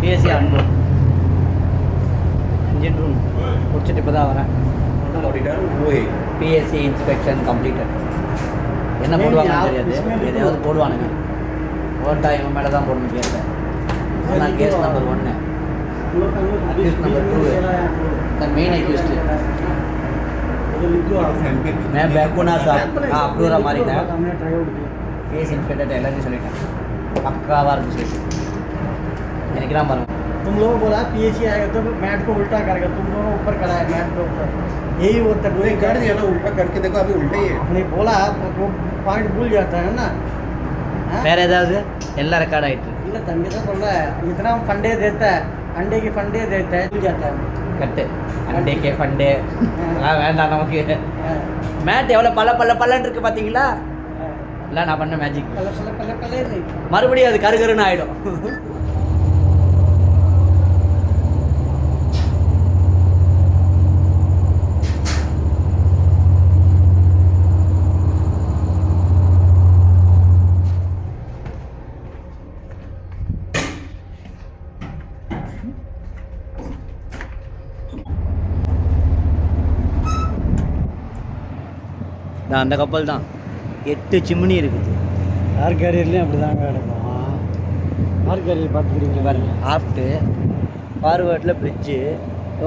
BSc அன்பு engine room முடிச்சுட்டு இப்போ தான் வரேன் பிஎஸ்சி இன்ஸ்பெக்ஷன் கம்ப்ளீட்டட் என்ன போடுவாங்க தெரியாது. எதையாவது போடுவானுங்க. ஓட்டா இவன் மேலே தான் போடணும் கேட்டேன் நான் கேஸ் நம்பர் ஒன்று accused number two sir main accused मैं बैकुना சார் हाँ अप्रूरा मारी था केस इंस्पेक्टर टेलर की सोलेटा पक्का वार विशेष தான் பாருங்க तुम लोगों को बोला पीएचई आएगा तो मैट को उल्टा करेगा तुम दोनों ऊपर करा है मैट के ऊपर यही होता है नहीं कर दिया ना उल्टा करके देखो अभी उल्टा ही है हमने बोला वो पॉइंट भूल जाता है ना हाँ? வேற ஏதாவது எல்லாம் ரெக்கார்ட் ஆயிட்டு இல்ல தம்பி தான் சொல்ல इतना फंडे देता है अंडे की फंडे देता है भूल जाता है கட்டு அண்டே கே ஃபண்டே அதெல்லாம் வேண்டாம் நமக்கு हाँ, மேட் எவ்வளோ பல்ல பல்ல பல்லன்னு இருக்கு பார்த்தீங்களா हाँ। இல்லை நான் பண்ண மேஜிக் पहले पहले पहले पहले नहीं மறுபடியும் அது கருகருன்னு ஆயிடும் நான் அந்த கப்பல் தான். எட்டு சிம்னி இருக்குது. கார் கேரியர்லேயும் அப்படி தாங்க கிடக்கும் கார் கேரியர் பார்த்துக்கிறீங்க பாருங்க ஆஃப்ட்டு ஃபார்வேர்டில் பிரிட்ஜு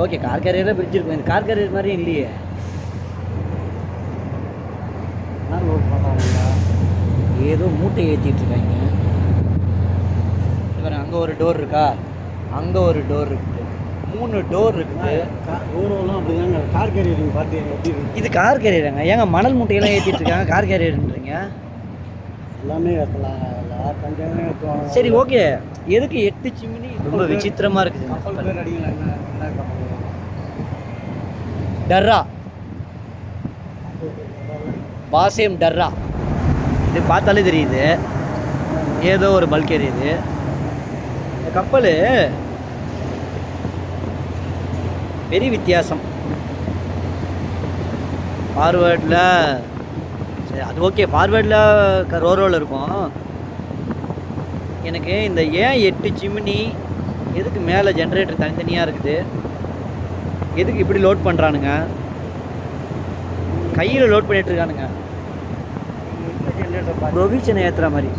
ஓகே கார் கேரியரில் பிரிட்ஜ் இருக்கும். இந்த கார் கேரியர் மாதிரி இல்லையே. ஏதோ மூட்டை ஏற்றிட்டு இருக்காங்க. அங்கே ஒரு டோர் இருக்கா? அங்கே ஒரு டோர் இருக்குது மூணு டோர் இருக்குது ஊர்வலம் அப்படி தாங்க கார் கேரியர் நீங்கள் பார்த்து இது கார் கேரியருங்க ஏங்க. மணல் மூட்டையெல்லாம் ஏற்றிட்டு இருக்காங்க? கார் கேரியர்ன்றீங்க எல்லாமே ஏற்றலாம் சரி ஓகே. எதுக்கு எட்டு சிம்னி ரொம்ப விசித்திரமாக இருக்குது. டர்ரா. பாசேம் டர்ரா. இது பார்த்தாலே தெரியுது. ஏதோ ஒரு பல்க் எரியுது இந்த கப்பல் பெரிய வித்தியாசம். ஃபார்வேர்டில் சரி அது ஓகே ஃபார்வேர்டில் ரோரோவில் இருக்கும். எனக்கு இந்த ஏன் எட்டு சிம்னி எதுக்கு மேலே ஜென்ரேட்டர் தனித்தனியாக இருக்குது? எதுக்கு இப்படி லோட் பண்ணுறானுங்க கையில் லோட் பார்த்து ப்ரொவிஷன் ஏற்றுற மாதிரி.